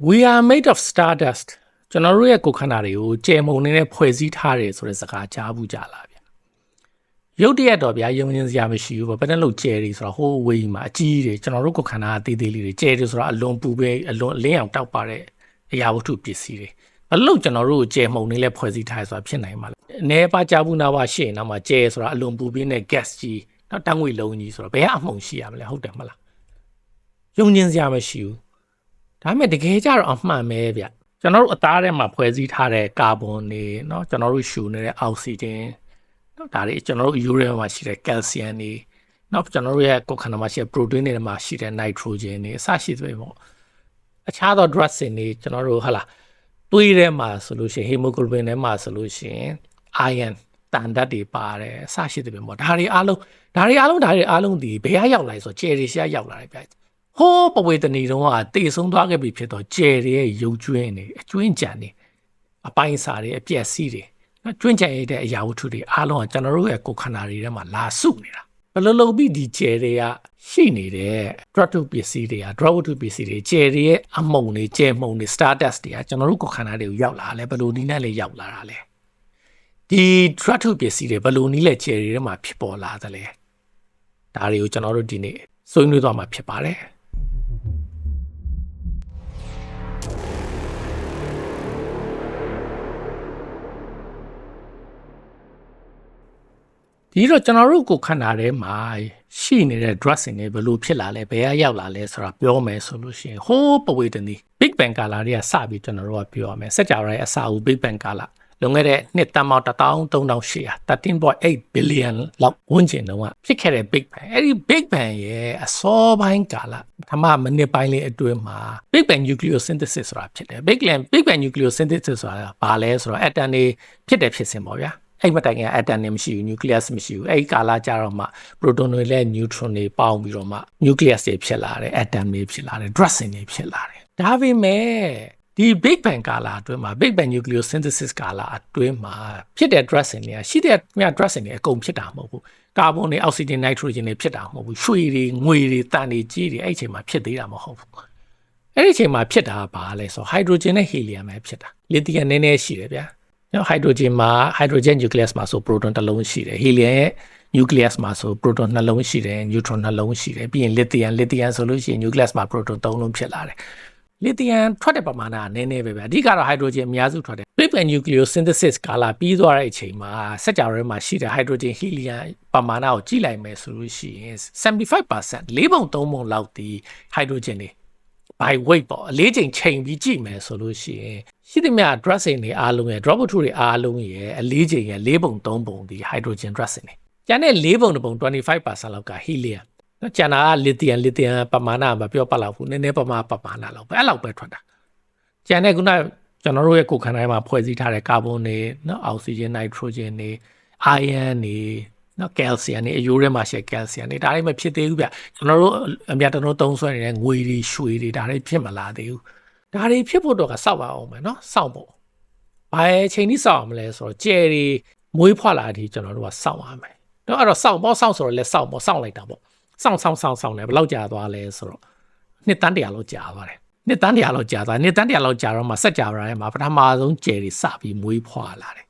we are made of stardust ကျွန်တော်တို့ရဲ့ကိုယ်ခန္ဓာတွေကိုကြယ်မုံနေနဲ့ဖွဲ့စည်းထားတယ်ဆိုတဲ့စကားကြားဘူးကြလားဗျရုပ်တရက်တော့ဗျာယုံရင်စရာမရှိဘူးပေါ့ဘယ်နဲ့လို့ကြယ်တွေဆိုတော့ဟိုးဝေးမှာအကြီးတွေကျွန်တော်တို့ကိုယ်ခန္ဓာအသေးသေးလေးတွေကြယ်တွေဆိုတော့အလွန်ပူပဲအလွန်အလင်းအောင်တောက်ပါတဲ့အရာဝတ္ထုပစ္စည်းတွေဘယ်လို့ကျွန်တော်တို့ကိုကြယ်မှုန်နေလဲဖွဲ့စည်းထားဆိုတာဖြစ်နိုင်မှာလဲအနေပါကြဘူးနာပါရှေ့နောက်မှာကြယ်ဆိုတာအလွန်ပူပြီးနဲ့ gas ကြီးနောက်တန်းငွေလုံးကြီးဆိုတော့ဘယ်ကအမှုန်ရှိရမလဲဟုတ်တယ်မလားယုံရင်စရာမရှိဘူး ဒါပေမဲ့တကယ်ကြတော့အမှန်ပဲဗျကျွန်တော်တို့အသားထဲမှာဖွဲ့စည်းထားတဲ့ကာဗွန်တွေเนาะကျွန်တော်တို့ရှူနေတဲ့အောက်ဆီဂျင်เนาะဒါတွေကျွန်တော်တို့ယူရဲမှာရှိတဲ့ကယ်လ်ဆီယမ်တွေနောက်ကျွန်တော်တို့ရဲ့ကိုယ်ခန္ဓာမှာရှိတဲ့ protein တွေမှာရှိတဲ့ nitrogen တွေအစရှိသဖြင့်ပေါ့အခြားသော drugs တွေကျွန်တော်တို့ဟာလားသွေးထဲမှာဆိုလို့ရှိရင် hemoglobin ထဲမှာဆိုလို့ရှိရင် iron တန်ဓာတ်တွေပါတယ်အစရှိသဖြင့်ပေါ့ဒါတွေအားလုံးဒါတွေအားလုံးဒါတွေအားလုံးဒီဘယ်ရောက်လာလဲဆိုတော့ကျယ်တွေရှားရောက်လာတယ်ဗျ ဟိုးပဝေတဏီတုံးကတေဆုံးသွားခဲ့ပြီဖြစ်တော့ကျယ်တွေရဲ့ရုပ်ကျွင်းတွေအကျွင်းကြံတွေအပိုင်းစာတွေအပြက်စီးတွေနော်ကျွင်းကြံရတဲ့အရာဝတ္ထုတွေအားလုံးကကျွန်တော်တို့ရဲ့ကိုယ်ခန္ဓာတွေထဲမှာလာစုနေတာဘယ်လိုလုပ်ပြီးဒီကျယ်တွေကရှိနေတဲ့ drug ပစ္စည်းတွေက drug ဝတ္ထုပစ္စည်းတွေကျယ်တွေရဲ့အမုံတွေကျယ်မုံတွေ stardust တွေကကျွန်တော်တို့ကိုယ်ခန္ဓာတွေကိုရောက်လာလဲဘယ်လိုနည်းနဲ့လဲရောက်လာတာလဲဒီ drug ပစ္စည်းတွေဘယ်လိုနည်းလဲကျယ်တွေထဲမှာဖြစ်ပေါ်လာသလဲဒါတွေကိုကျွန်တော်တို့ဒီနေ့ဆွေးနွေးသွားမှာဖြစ်ပါတယ် ဒီတော့ကျွန်တော်တို့ကိုခန္ဓာထဲမှာရှိနေတဲ့ drugs တွေဘယ်လိုဖြစ်လာလဲဘယ်ကရောက်လာလဲဆိုတာပြောမယ်ဆိုလို့ရှိရင်ဟိုးပဝေတနီ Big Bang ကာလာတွေကစပြီးကျွန်တော်တို့ကပြောရမယ်စัจ java ရဲ့အစအဦး Big Bang ကာလာလွန်ခဲ့တဲ့နှစ်တန်ပေါင်း13800 13.8 billion လောက်ဝန်းကျင်တုန်းကဖြစ်ခဲ့တဲ့ Big Bang အဲ့ဒီ Big Bang ရဲ့အစောပိုင်းကာလပထမမိနစ်ပိုင်းလေးအတွင်းမှာ Big Bang nucleosynthesis ဆိုတာဖြစ်တယ် Big Bang Big Bang nucleosynthesis ဆိုတာဘာလဲဆိုတော့ atom တွေဖြစ်တယ်ဖြစ်စဉ်ပေါ့ဗျာ အဲ့မတိုင်ခင်အက်တမ်တွေမရှိဘူး nucleus မရှိဘူးအဲ့ကာလကြတော့မှ proton တွေနဲ့ neutron တွေပေါင်းပြီးတော့မှ nucleus တွေဖြစ်လာတယ် atom တွေဖြစ်လာတယ် drugs တွေဖြစ်လာတယ်ဒါပေမဲ့ဒီ Big Bang ကာလအတွင်းမှာ Big Bang nucleosynthesis ကာလအတွင်းမှာဖြစ်တဲ့ drugs တွေရှိတဲ့မြ drugs တွေအကုန်ဖြစ်တာမဟုတ်ဘူးကာဗွန်တွေအောက်ဆီဂျင်နိုက်ထရိုဂျင်တွေဖြစ်တာမဟုတ်ဘူးရွှေတွေငွေတွေတန်တွေကြီးတွေအဲ့ဒီအချိန်မှာဖြစ်သေးတာမဟုတ်ဘူးအဲ့ဒီအချိန်မှာဖြစ်တာကဘာလဲဆိုတော့ hydrogen နဲ့ helium ပဲဖြစ်တာ lithium နည်းနည်းရှိတယ်ဗျာ နော်ဟိုက်ဒရိုဂျင်မှာဟိုက်ဒရိုဂျင်နျူကလီယပ်မှာဆိုပရိုတွန်တစ်လုံးရှိတယ်ဟီလီယမ်ရဲ့နျူကလီယပ်မှာဆိုပရိုတွန်နှလုံးရှိတယ်နျူထရွန်နှလုံးရှိတယ်ပြီးရင်လစ်သီယမ်လစ်သီယမ်ဆိုလို့ရှိရင်နျူကလီယပ်မှာပရိုတွန်၃လုံးဖြစ်လာတယ်လစ်သီယမ်ထွက်တဲ့ပမာဏကနည်းနည်းပဲဗျအဓိကတော့ဟိုက်ဒရိုဂျင်အများစုထွက်တယ် flip and nucleosynthesis ကာလာပြီးသွားတဲ့အချိန်မှာစက်ကြရဲမှာရှိတဲ့ဟိုက်ဒရိုဂျင်ဟီလီယမ်ပမာဏကိုကြည့်လိုက်မယ်ဆိုလို့ရှိရင်75% 4ပုံ3ပုံလောက်ဒီဟိုက်ဒရိုဂျင်တွေ by weight ပေါ့အလေးချိန်ချိန်ပြီးကြည့်မယ်ဆိုလို့ရှိရင်ရှိသမျှ dressing တွေအားလုံးရဲ့ drop to တွေအားလုံးရဲ့အလေးချိန်ရဲ့၄ပုံ၃ပုံဒီ hydrogen dressing တွေကျန်တဲ့၄ပုံတစ်ပုံ25%လောက်က helium နော်ကျန်တာက lithium lithium ပမာဏမပြောပတ်လောက်ဘူးနည်းနည်းပမာပမာဏလောက်ပဲအဲ့လောက်ပဲထွက်တာကျန်တဲ့ခုနကျွန်တော်တို့ရဲ့ကိုယ်ခန္ဓာမှာဖွဲ့စည်းထားတဲ့ကာဗွန်တွေနော်အောက်ဆီဂျင်နိုက်ထရိုဂျင်တွေအိုင်ယန်တွေ နော်ကယ်လ်ဆီယမ်နေအယိုးထဲမှာရှိကယ်လ်ဆီယမ်နေဒါတွေမဖြစ်သေးဘူးဗျကျွန်တော်တို့အများတနိုးသုံးဆွဲနေတဲ့ငွေတွေရွှေတွေဒါတွေဖြစ်မလာသေးဘူးဒါတွေဖြစ်ဖို့တော့ကစောက်ပါအောင်မယ်နော်စောင့်ဖို့ဘာချိန်ကြီးစောက်အောင်မလဲဆိုတော့ကြယ်တွေမွေးဖွာလာတဲ့အထိကျွန်တော်တို့ကစောင့်ရမယ်နော်အဲ့တော့စောင့်ပေါ့စောင့်ဆိုတော့လဲစောင့်ပေါ့စောင့်လိုက်တာပေါ့စောင့်စောင့်စောင့်စောင့်လဲဘယ်လောက်ကြာသွားလဲဆိုတော့နှစ်တန်းတရာလောက်ကြာသွားတယ်နှစ်တန်းတရာလောက်ကြာသွားနှစ်တန်းတရာလောက်ကြာတော့မှစက်ကြာပါရဲမှာပထမဆုံးကြယ်တွေစပြီးမွေးဖွာလာတယ်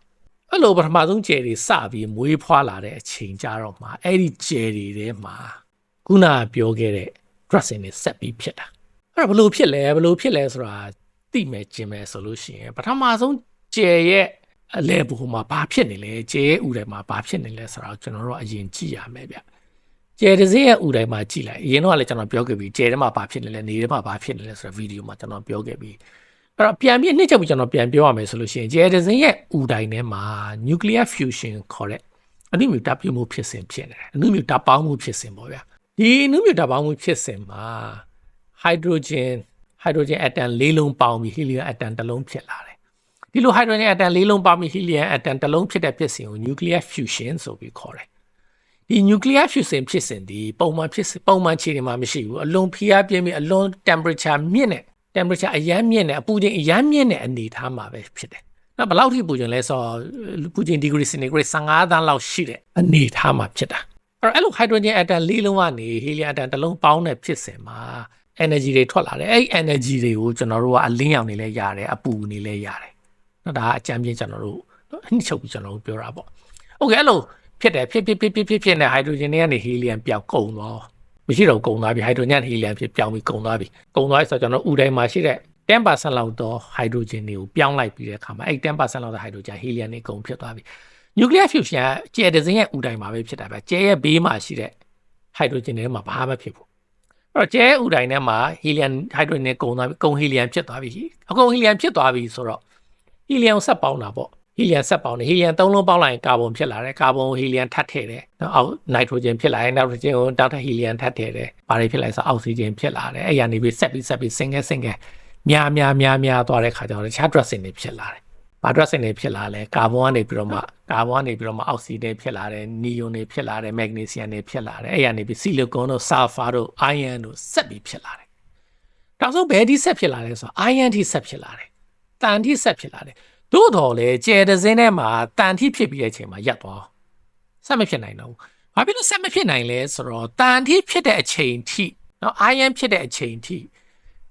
အဲ့လိုပထမဆုံးကျယ်တွေစပြီးမွေးဖွားလာတဲ့အချိန်ကြတော့မှအဲ့ဒီကျယ်တွေထဲမှာခုနပြောခဲ့တဲ့ dressing တွေဆက်ပြီးဖြစ်တာအဲ့တော့ဘလို့ဖြစ်လဲဘလို့ဖြစ်လဲဆိုတာသိမယ်ကျင်မယ်ဆိုလို့ရှိရင်ပထမဆုံးကျယ်ရဲ့အလဲဘူမှာဘာဖြစ်နေလဲကျယ်ရဲ့ဥတိုင်းမှာဘာဖြစ်နေလဲဆိုတော့ကျွန်တော်တို့အရင်ကြည့်ရမယ်ဗျကျယ်တစ်စင်းရဲ့ဥတိုင်းမှာကြည့်လိုက်အရင်တော့လည်းကျွန်တော်ပြောခဲ့ပြီးကျယ်ထဲမှာဘာဖြစ်နေလဲနေထဲမှာဘာဖြစ်နေလဲဆိုတော့ဗီဒီယိုမှာကျွန်တော်ပြောခဲ့ပြီး အဲ့တော့ပြန်ပြီးနှစ်ချက်ပြီးကျွန်တော်ပြန်ပြောရမယ်ဆိုလို့ရှိရင်ဂျယ်ဒဇင်ရဲ့ဥတိုင်းထဲမှာ nuclear fusion ခေါ်တဲ့အနုမြူဓာတ်ပြုမှုဖြစ်စဉ်ဖြစ်နေတယ်အနုမြူဓာတ်ပေါင်းမှုဖြစ်စဉ်ပေါ့ဗျာဒီအနုမြူဓာတ်ပေါင်းမှုဖြစ်စဉ်မှာ hydrogen hydrogen atom လေးလုံးပေါင်းပြီး helium atom တစ်လုံးဖြစ်လာတယ်ဒီလို hydrogen atom လေးလုံးပေါင်းပြီး helium atom တစ်လုံးဖြစ်တဲ့ဖြစ်စဉ်ကို nuclear fusion ဆိုပြီးခေါ်တယ်ဒီ nuclear fusion ဖြစ်စဉ်ဒီပုံမှန်ဖြစ်ပုံမှန်ခြေတွေမှာမရှိဘူးအလွန်ဖိအားပြင်းပြီးအလွန် temperature မြင့်တဲ့ temperature အရမ်းမြင့်တဲ့အပူချိန်အရမ်းမြင့်တဲ့အနေအထားမှာပဲဖြစ်တယ်။နောက်ဘယ်လောက်ထိပူချိန်လဲဆိုတော့ပူချိန် degree centigrade 15သန်းလောက်ရှိတဲ့အနေအထားမှာဖြစ်တာ။အဲ့တော့အဲ့လို hydrogen atom လေးလုံးကနေ helium atom တစ်လုံးပေါင်းတဲ့ဖြစ်စဉ်မှာ energy တွေထွက်လာတယ်။အဲ့ energy တွေကိုကျွန်တော်တို့ကအလင်းရောင်နေလဲရတယ်အပူနေလဲရတယ်။နော်ဒါအကြမ်းပြင်းကျွန်တော်တို့အနှစ်ချုပ်ပြီးကျွန်တော်တို့ပြောတာပေါ့။ Okay အဲ့လိုဖြစ်တယ်ဖြစ်ဖြစ်ဖြစ်ဖြစ်ဖြစ်နဲ့ hydrogen တွေကနေ helium ပြောင်းကုန်သွားတော့ မရှိတော့ကုန်သွားပြီ hydrogen helium ဖြစ်ပြောင်းပြီးကုန်သွားပြီကုန်သွားပြီဆိုတော့ကျွန်တော်ဥတိုင်းမှာရှိတဲ့10%လောက်တော့ hydrogen တွေကိုပြောင်းလိုက်ပြီးတဲ့အခါမှာအဲ့10%လောက်သော hydrogen helium တွေကုန်ဖြစ်သွားပြီ nuclear fusion ကကျယ်တဲ့စင်းရဲ့ဥတိုင်းမှာပဲဖြစ်တာပဲကျယ်ရဲ့ဘေးမှာရှိတဲ့ hydrogen တွေမှာဘာမှဖြစ်ဘူးအဲ့တော့ကျဲဥတိုင်းထဲမှာ helium hydrogen နဲ့ကုန်သွားပြီကုန် helium ဖြစ်သွားပြီအကုန် helium ဖြစ်သွားပြီဆိုတော့ helium ကိုဆက်ပေါင်းတာပေါ့ helium ဆက်ပေါင်းတယ် helium သုံးလုံးပေါင်းလိုက်ရင်ကာဗွန်ဖြစ်လာတယ်ကာဗွန် helium ထပ်ထည့်တယ်နော်အောက် nitrogen ဖြစ်လာရင် nitrogen ကိုတောက်ထပ် helium ထပ်ထည့်တယ်ဘာတွေဖြစ်လာလဲဆို oxygen ဖြစ်လာတယ်အဲ့ရနေပြီးဆက်ပြီးဆက်ပြီး single single များများများများသွားတဲ့ခါကျတော့တခြား dressing တွေဖြစ်လာတယ်ဘာ dressing တွေဖြစ်လာလဲကာဗွန်ကနေပြီးတော့မှကာဗွန်ကနေပြီးတော့မှ oxygen တွေဖြစ်လာတယ် neon တွေဖြစ်လာတယ် magnesium တွေဖြစ်လာတယ်အဲ့ရနေပြီး silicon တို့ sulfur တို့ iron တို့ဆက်ပြီးဖြစ်လာတယ်နောက်ဆုံးဘယ်ဒီဆက်ဖြစ်လာလဲဆိုတော့ iron ထိဆက်ဖြစ်လာတယ်တန်ထိဆက်ဖြစ်လာတယ် သို့တော်လေကျဲတဲ့စင်းထဲမှာတန်ထိဖြစ်ပြီးတဲ့အချိန်မှာရပ်သွားဆက်မဖြစ်နိုင်တော့ဘူးဘာဖြစ်လို့ဆက်မဖြစ်နိုင်လဲဆိုတော့တန်ထိဖြစ်တဲ့အချိန်ထိနော် iron ဖြစ်တဲ့အချိန်ထိ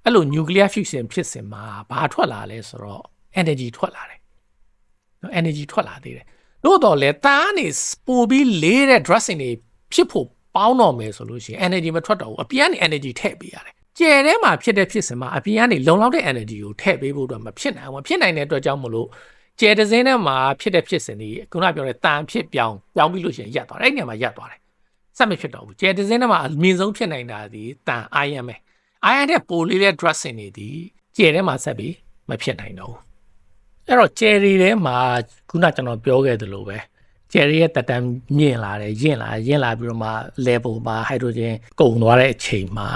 အဲ့လို nuclear fusion ဖြစ်စဉ်မှာဘာထွက်လာလဲဆိုတော့ energy ထွက်လာတယ်နော် energy ထွက်လာသေးတယ်တို့တော့လေတားနေပိုပြီးလေးတဲ့ dressing တွေဖြစ်ဖို့ပေါင်းတော့မယ်ဆိုလို့ရှိရင် energy မထွက်တော့ဘူးအပြင်ကနေ energy ထည့်ပေးရတယ် ကျယ်ထဲမှာဖြစ်တဲ့ဖြစ်စဉ်မှာအပြင်ကနေလုံလောက်တဲ့ energy ကိုထည့်ပေးဖို့တော့မဖြစ်နိုင်ဘူးမဖြစ်နိုင်တဲ့အတွက်ကြောင့်မလို့ကျယ်တဲ့စင်းထဲမှာဖြစ်တဲ့ဖြစ်စဉ်တွေခုနပြောတဲ့တန်ဖြစ်ပြောင်းပြောင်းပြီးလို့ရှိရင်ရပ်သွားတယ်အဲ့ဒီနေရာမှာရပ်သွားတယ်စက်မဖြစ်တော့ဘူးကျယ်တဲ့စင်းထဲမှာအမြင့်ဆုံးဖြစ်နိုင်တာဒီတန် iron ပဲ iron တဲ့ပိုလေးတဲ့ dressing တွေဒီကျယ်ထဲမှာဆက်ပြီးမဖြစ်နိုင်တော့ဘူးအဲ့တော့ cherry ထဲမှာခုနကျွန်တော်ပြောခဲ့သလိုပဲ cherry ရဲ့တက်တမ်းမြင့်လာတယ်ရင့်လာရင့်လာပြီးတော့မှ level မှာ hydrogen ကုန်သွားတဲ့အချိန်မှာ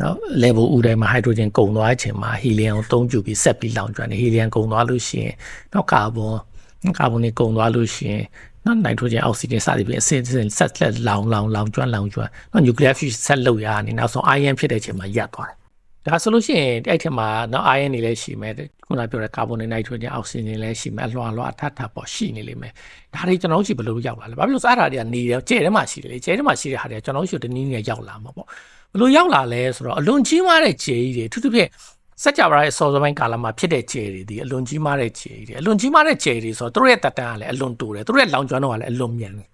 နော် level ဥတိုင်းမှာ hydrogen ကုန်သွားတဲ့အချိန်မှာ helium ကိုသုံးပြုပြီးဆက်ပြီးလောင်ကျွမ်းတယ် helium ကုန်သွားလို့ရှိရင်နော် carbon carbon တွေကုန်သွားလို့ရှိရင်နော် nitrogen oxygen စသည်ဖြင့်အစစ်အစစ်ဆက်လက်လောင်လောင်လောင်ကျွမ်းလောင်ကျွမ်းနော် nuclear fusion ဆက်လုပ်ရနေနောက်ဆုံး iron ဖြစ်တဲ့အချိန်မှာရပ်သွားတယ်ဒါဆိုလို့ရှိရင်အဲ့ထက်မှာနော် iron တွေလည်းရှိမယ်ခုနပြောတဲ့ carbon နဲ့ nitrogen oxygen တွေလည်းရှိမယ်အလွှာလွှာအထပ်ထပ်ပေါ့ရှိနေလိမ့်မယ်ဒါတွေကျွန်တော်တို့ရှိဘယ်လိုရောက်လာလဲဘာဖြစ်လို့စားတာတွေကနေတယ်ကျဲထဲမှာရှိတယ်လေကျဲထဲမှာရှိတဲ့ဟာတွေကကျွန်တော်တို့ရှိတနည်းနည်းရောက်လာမှာပေါ့ ဘယ်လိုရောက်လာလဲဆိုတော့အလွန်ကြီးမားတဲ့ကျဲကြီးတွေအထူးသဖြင့်စက်ကြပါရဲ့စောစောပိုင်းကာလမှာဖြစ်တဲ့ကျဲတွေဒီအလွန်ကြီးမားတဲ့ကျဲကြီးတွေအလွန်ကြီးမားတဲ့ကျဲတွေဆိုတော့သူတို့ရဲ့တက်တန်းကလည်းအလွန်တူတယ်သူတို့ရဲ့လောင်ကျွမ်းတော့ကလည်းအလွန်မြန်တယ်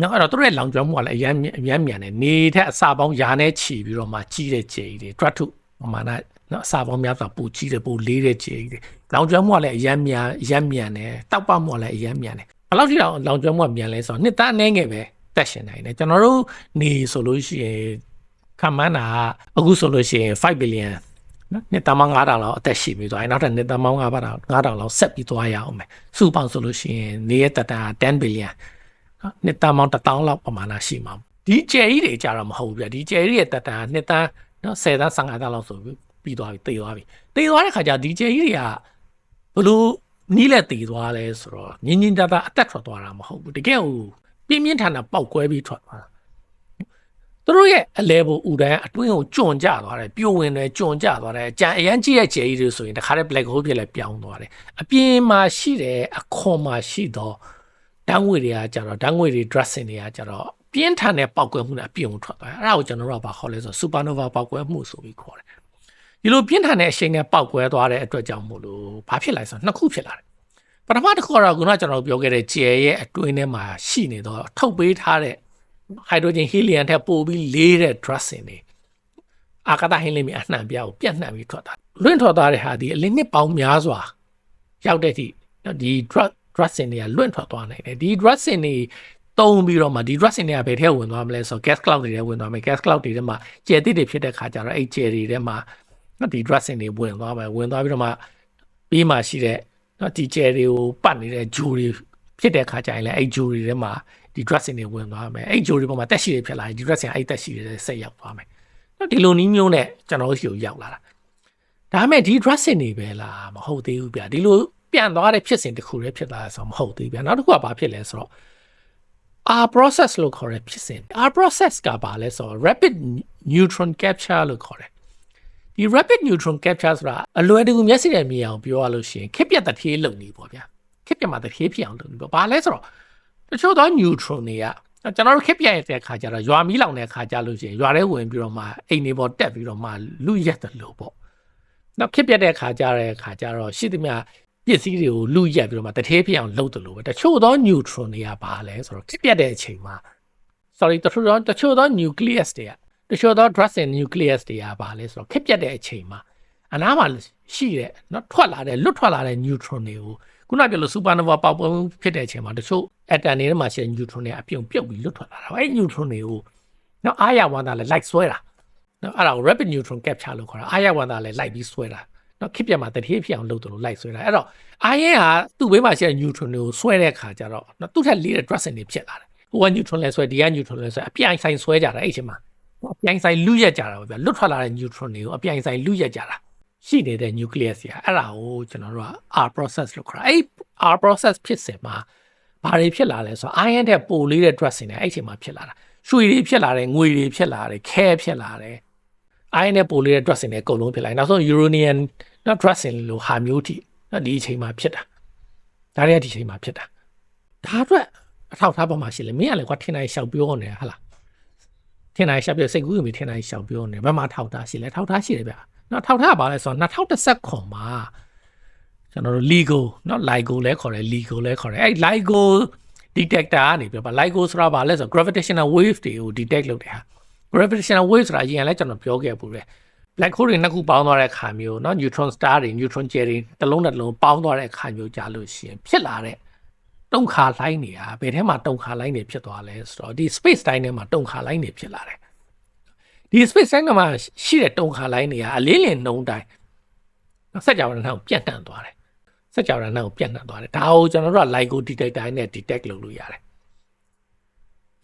နော်အဲ့တော့သူတို့ရဲ့လောင်ကျွမ်းမှုကလည်းအရန်အရန်မြန်တယ်နေထက်အစာပေါင်းယာနဲ့ချီပြီးတော့မှကြီးတဲ့ကျဲကြီးတွေ drug to ပမာဏနော်အစာပေါင်းများစွာပူကြီးတယ်ပူလေးတဲ့ကျဲကြီးတွေလောင်ကျွမ်းမှုကလည်းအရန်မြန်အရန်မြန်တယ်တောက်ပမှုကလည်းအရန်မြန်တယ်ဘယ်လောက်ထိတောင်လောင်ကျွမ်းမှုကမြန်လဲဆိုတော့နှစ်သားအနေငယ်ပဲတက်ရှင်နိုင်တယ်ကျွန်တော်တို့နေဆိုလို့ရှိရင် ခံမှန်းတာကအခုဆိုလို့ရှိရင်5 billion နော်နှစ်သားမောင်း9000လောက်အသက်ရှိပြီးသွားရင်နောက်ထပ်နှစ်သားမောင်း9000 9000လောက်ဆက်ပြီးသွားရအောင်မယ်စုပေါင်းဆိုလို့ရှိရင်နေရတတာ10 billion နော်နှစ်သားမောင်း1000လောက်ပမာဏရှိမှာဒီကျယ်ကြီးတွေကြတော့မဟုတ်ဘူးဗျဒီကျယ်ကြီးရဲ့တတာနှစ်သားနော်10သား15သားလောက်ဆိုပြီးပြီးသွားပြီတေသွားပြီတေသွားတဲ့ခါကျဒီကျယ်ကြီးတွေကဘလို့နီးလက်တေသွားလဲဆိုတော့ညင်ညင်တတာအသက်ထွက်သွားတာမဟုတ်ဘူးတကယ်ဟိုပြင်းပြင်းထန်ထန်ပောက်ကွဲပြီးထွက်သွားတာ သူတို့ရဲ့အလဲဘူဥတန်းအတွင်းကိုကြွန်ကြသွားတယ်ပြိုဝင်တယ်ကြွန်ကြသွားတယ်ကြံအရန်ကြီးရဲ့ကျယ်ကြီးတွေဆိုရင်တခါတည်း black hole ဖြစ်လဲပြောင်းသွားတယ်အပြင်မှာရှိတယ်အခွန်မှာရှိတော့တန်းငွေတွေကကြတော့တန်းငွေတွေ dressing တွေကကြတော့ပြင်းထန်တဲ့ပောက်ကွဲမှုနဲ့အပြင်ကိုထွက်သွားတယ်အဲ့ဒါကိုကျွန်တော်တို့ကဘာခေါ်လဲဆို supernova ပောက်ကွဲမှုဆိုပြီးခေါ်တယ်ဒီလိုပြင်းထန်တဲ့အရှိန်နဲ့ပောက်ကွဲသွားတဲ့အတွက်ကြောင့်မို့လို့ဘာဖြစ်လာလဲဆိုတော့နှစ်ခုဖြစ်လာတယ်ပထမတစ်ခုကတော့ခုနကကျွန်တော်ပြောခဲ့တဲ့ကျယ်ရဲ့အတွင်းထဲမှာရှိနေတော့ထုတ်ပေးထားတဲ့ hydrogen helium ထက်ပိုပြီးလေးတဲ့ dressing တွေအာကာသဟင်းလေးမြအနှံပြားကိုပြန့်နှံ့ပြီးထွက်သွားလွင့်ထွက်သွားတဲ့ဟာဒီအလင်းနှစ်ပေါင်းများစွာရောက်တဲ့အထိဒီ drug dressing တွေကလွင့်ထွက်သွားနိုင်တယ်ဒီ dressing တွေတုံးပြီးတော့မှဒီ dressing တွေကဘယ်ထဲဝင်သွားမလဲဆိုတော့ gas cloud တွေထဲဝင်သွားမယ် gas cloud တွေထဲမှာကျယ်တိတွေဖြစ်တဲ့ခါကျတော့အဲ့ကျယ်တွေထဲမှာဒီ dressing တွေဝင်သွားမယ်ဝင်သွားပြီးတော့မှပြီးမှရှိတဲ့နော်ဒီကျယ်တွေကိုပတ်နေတဲ့ဂျိုတွေဖြစ်တဲ့ခါကျရင်လည်းအဲ့ဂျိုတွေထဲမှာ ဒီ dressing တွေဝင်သွားမယ်အဲ့ဂျိုတွေပေါ်မှာတက်ရှိတွေဖြစ်လာရင်ဒီ dressing အဲ့တက်ရှိတွေဆက်ရောက်သွားမယ်နော်ဒီလိုနည်းမျိုးနဲ့ကျွန်တော်တို့ရှိကိုရောက်လာတာဒါပေမဲ့ဒီ dressing တွေပဲလားမဟုတ်သေးဘူးဗျဒီလိုပြန်သွားတဲ့ဖြစ်စဉ်တစ်ခုတည်းဖြစ်လာဆိုတော့မဟုတ်သေးဗျနောက်တစ်ခုကဘာဖြစ်လဲဆိုတော့ R process လို့ခေါ်တဲ့ဖြစ်စဉ် R process ကဘာလဲဆိုတော့ rapid neutron capture လို့ခေါ်တယ်ဒီ rapid neutron capture ဆိုတာအလွယ်တကူမျက်စိနဲ့မြင်အောင်ပြောရလို့ရှိရင်ခက်ပြတ်တထေးလုံနေပေါ့ဗျာခက်ပြတ်မှာတထေးဖြစ်အောင်လုပ်နေပေါ့ဘာလဲဆိုတော့ တချို့သော neutron တွေက ကျွန်တော်တို့ခက်ပြရတဲ့ခါကျတော့ရွာမီးလောင်တဲ့ခါကျလို့ရှိရင်ရွာထဲဝင်ပြီးတော့မှအိမ်နေပေါ်တက်ပြီးတော့မှလူရက်တယ်လို့ပေါ့နောက်ခက်ပြတဲ့ခါကျတဲ့ခါကျတော့ရှိသမျှပစ္စည်းတွေကိုလူရက်ပြီးတော့မှတထဲဖြစ်အောင်လုပ်တယ်လို့ပဲတချို့သော neutron တွေကပါလဲဆိုတော့ခက်ပြတဲ့အချိန်မှာ sorry တချို့သောတချို့သော nucleus တွေကတချို့သော drugs and nucleus တွေကပါလဲဆိုတော့ခက်ပြတဲ့အချိန်မှာအနားမှာရှိတဲ့เนาะထွက်လာတဲ့လွတ်ထွက်လာတဲ့ neutron တွေကို ခုနပြောလို့ supernova ပေါက်ပွဲဖြစ်တဲ့အချိန်မှာတချို့ atom တွေထဲမှာရှိတဲ့ neutron တွေအပြုံပြုတ်ပြီးလွတ်ထွက်လာတာ။အဲ့ neutron တွေကိုနော်အာရဝန္တာလည်း light ဆွဲတာ။နော်အဲ့ဒါကို rapid neutron capture လို့ခေါ်တာ။အာရဝန္တာလည်း light ပြီးဆွဲတာ။နော်ခစ်ပြက်မှာတတိယဖြစ်အောင်လုပ်တယ်လို့ light ဆွဲတာ။အဲ့တော့အာရဟာသူ့ဘေးမှာရှိတဲ့ neutron တွေကိုဆွဲတဲ့အခါကျတော့နော်သူ့ထက်လေးတဲ့ dressing တွေဖြစ်လာတယ်။ဟိုက neutron လဲဆွဲဒီက neutron လဲဆွဲအပြိုင်ဆိုင်ဆွဲကြတာအဲ့အချိန်မှာအပြိုင်ဆိုင်လူရက်ကြတာပဲဗျလွတ်ထွက်လာတဲ့ neutron တွေကိုအပြိုင်ဆိုင်လူရက်ကြတာ ရှိနေတဲ့ nucleus ကြီးအဲ့ဒါကိုကျွန်တော်တို့က R process လို့ခေါ်တာအဲ့ R process ဖြစ်စင်မှာဘာတွေဖြစ်လာလဲဆိုတော့ iron တဲ့ပိုလေးတဲ့ drug တွေနဲ့အဲ့ချိန်မှာဖြစ်လာတာရွှေတွေဖြစ်လာတယ်ငွေတွေဖြစ်လာတယ်ခဲဖြစ်လာတယ် iron နဲ့ပိုလေးတဲ့ drug တွေနဲ့အကုန်လုံးဖြစ်လာတယ်နောက်ဆုံး uranium နော် drug တွေလို့ဟာမျိုးထိနော်ဒီအချိန်မှာဖြစ်တာဒါတွေကဒီအချိန်မှာဖြစ်တာဒါအတွက်အထောက်ထားပေါ်မှာရှိလေမင်းကလည်းကွာထင်တိုင်းရှောက်ပြောနေတာဟာလားထင်တိုင်းရှောက်ပြောစိတ်ကူးရင်ထင်တိုင်းရှောက်ပြောနေဘယ်မှာထောက်ထားရှိလဲထောက်ထားရှိတယ်ဗျ နော်ထောက်ထားပါလဲဆိုတော့2010ခွန်မှာကျွန်တော်တို့ LIGO နော် LIGO လဲခေါ်တယ် LIGO လဲခေါ်တယ်အဲ့ LIGO detector ကနေပြပါ LIGO ဆိုတာဘာလဲဆိုတော့ gravitational wave တွေကို detect လုပ်တယ်ဟာ gravitational wave ဆိုတာအရင်ကလည်းကျွန်တော်ပြောခဲ့ပူတယ် black hole တွေနှစ်ခုပေါင်းသွားတဲ့အခါမျိုးเนาะ neutron star တွေ neutron gel တွေတစ်လုံးတစ်လုံးပေါင်းသွားတဲ့အခါမျိုးကြာလို့ရှိရင်ဖြစ်လာတဲ့တုံခါလိုင်းနေတာဘယ်ထဲမှာတုံခါလိုင်းတွေဖြစ်သွားလဲဆိုတော့ဒီ space time ထဲမှာတုံခါလိုင်းတွေဖြစ်လာတယ် ဒီ space time မှာရှိတဲ့တုံခါလိုင်းတွေကအလေးလင်နှုံးတိုင်းစက်ကြောင်ရဏကိုပြန့်နှံ့သွားတယ်စက်ကြောင်ရဏကိုပြန့်နှံ့သွားတယ်ဒါကိုကျွန်တော်တို့က LIGO detector နဲ့ detect လုပ်လို့ရတယ်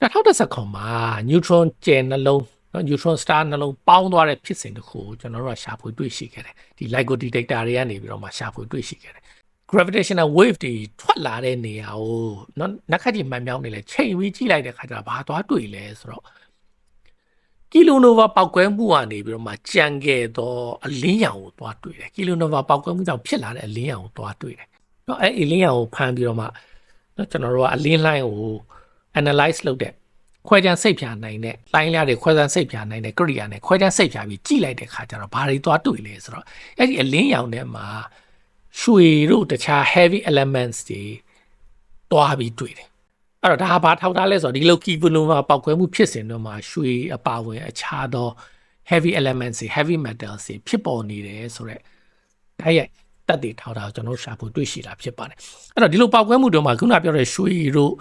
2019မှာ neutron gel နှလုံးနော် neutron star နှလုံးပေါင်းသွားတဲ့ဖြစ်စဉ်တစ်ခုကိုကျွန်တော်တို့ကရှာဖွေတွေ့ရှိခဲ့တယ်ဒီ LIGO detector တွေကနေပြီးတော့မှရှာဖွေတွေ့ရှိခဲ့တယ် gravitational wave တွေထွက်လာတဲ့နေရာကိုနော်နက်ခတ်ကြီးမှန်မြောင်းနေလဲချိန်ပြီးကြည့်လိုက်တဲ့ခါကျတော့ဘာသွားတွေ့လဲဆိုတော့ ကီလိုနိုဗာပောက်ကွဲမှုကနေပြီးတော့မှကြံခဲ့သောအလင်းရောင်ကိုသွားတွေ့တယ်ကီလိုနိုဗာပောက်ကွဲမှုကြောင့်ဖြစ်လာတဲ့အလင်းရောင်ကိုသွားတွေ့တယ်နော်အဲအလင်းရောင်ကိုဖမ်းပြီးတော့မှနော်ကျွန်တော်တို့ကအလင်းလိုင်းကို analyze လုပ်တဲ့ခွဲခြမ်းစိတ်ဖြာနိုင်တဲ့လိုင်းလျားတွေခွဲခြမ်းစိတ်ဖြာနိုင်တဲ့ကရိယာနဲ့ခွဲခြမ်းစိတ်ဖြာပြီးကြည့်လိုက်တဲ့ခါကျတော့ဘာတွေသွားတွေ့လဲဆိုတော့အဲ့ဒီအလင်းရောင်ထဲမှာရွှေတို့တခြား heavy elements တွေတွားပြီးတွေ့တယ် အဲ့တော့ဒါဘာထောက်ထားလဲဆိုတော့ဒီလိုကီပလိုမှာပောက်ကွဲမှုဖြစ်စဉ်တော့မှာရွှေအပါဝင်အခြားသော heavy elements တွေ heavy metals တွေဖြစ်ပေါ်နေတယ်ဆိုတော့တိုက်ရိုက်တက်တည်ထောက်ထားကျွန်တော်ရှာဖို့တွေ့ရှိတာဖြစ်ပါတယ်အဲ့တော့ဒီလိုပောက်ကွဲမှုတော့မှာခုနပြောတဲ့ရွှေတို့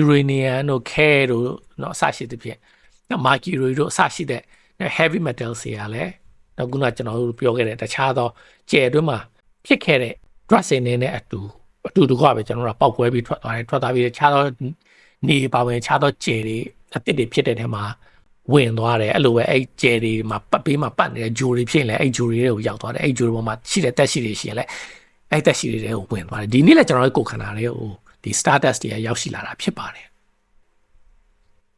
uranium တို့ ခဲတို့เนาะအစရှိတဲ့ဖြစ်နော် mercury တို့အစရှိတဲ့ heavy metals တွေကလည်းတော့ခုနကျွန်တော်တို့ပြောခဲ့တဲ့တခြားသောကျယ်အတွင်းမှာဖြစ်ခဲ့တဲ့ drug စင်နေတဲ့အတူအတူတကွပဲကျွန်တော်တို့ပောက်ကွဲပြီးထွက်သွားတယ်ထွက်သွားပြီးခြားသော နေပါဝင်ခြားသောကျယ်တွေအတစ်တွေဖြစ်တဲ့ထဲမှာဝင်သွားတယ်အဲ့လိုပဲအဲ့ကျယ်တွေမှာပတ်ပေးမှာပတ်နေတဲ့ဂျိုတွေဖြစ်ရင်လည်းအဲ့ဂျိုတွေကိုရောက်သွားတယ်အဲ့ဂျိုတွေပေါ်မှာရှိတဲ့တက်ရှိတွေရှိရင်လည်းအဲ့တက်ရှိတွေကိုဝင်သွားတယ်ဒီနေ့လည်းကျွန်တော်တို့ကိုယ်ခန္ဓာတွေကိုဒီ status တွေကရောက်ရှိလာတာဖြစ်ပါတယ်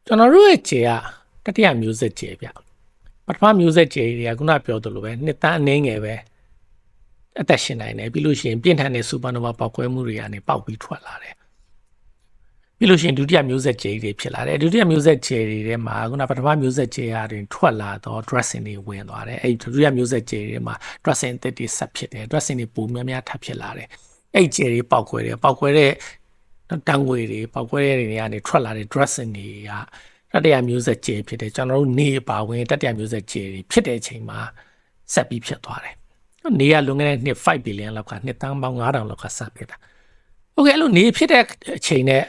ကျွန်တော်တို့ရဲ့ကျယ်ကတတိယမျိုးဆက်ကျယ်ဗျပထမမျိုးဆက်ကျယ်တွေကခုနပြောသလိုပဲနှစ်တန်းအနည်းငယ်ပဲအသက်ရှင်နိုင်တယ်ပြီးလို့ရှိရင်ပြင်းထန်တဲ့စူပါနိုဗာပောက်ကွဲမှုတွေကနေပေါက်ပြီးထွက်လာတယ် ပြီးလို့ရှိရင်ဒုတိယမျိုးဆက်ကျယ်တွေဖြစ်လာတယ်ဒုတိယမျိုးဆက်ကျယ်တွေထဲမှာခုနပထမမျိုးဆက်ကျယ်ရာတွင်ထွက်လာတော့ dressing တွေဝင်သွားတယ်အဲ့ဒုတိယမျိုးဆက်ကျယ်တွေမှာ dressing အသစ်တွေဆက်ဖြစ်တယ် dressing တွေပုံများများထပ်ဖြစ်လာတယ်အဲ့ကျယ်တွေပေါက်ကွဲတယ်ပေါက်ကွဲတဲ့တန်ငွေတွေပေါက်ကွဲတဲ့တွေကနေထွက်လာတဲ့ dressing တွေကတတိယမျိုးဆက်ကျယ်ဖြစ်တယ်ကျွန်တော်တို့နေပါဝင်တတိယမျိုးဆက်ကျယ်တွေဖြစ်တဲ့အချိန်မှာဆက်ပြီးဖြစ်သွားတယ်နေရလွန်ခဲ့တဲ့နှစ်5 billion လောက်ကနှစ်တန်းပေါင်း9000လောက်ကစဖြစ်တာ။ Okay အဲ့လိုနေဖြစ်တဲ့အချိန်နဲ့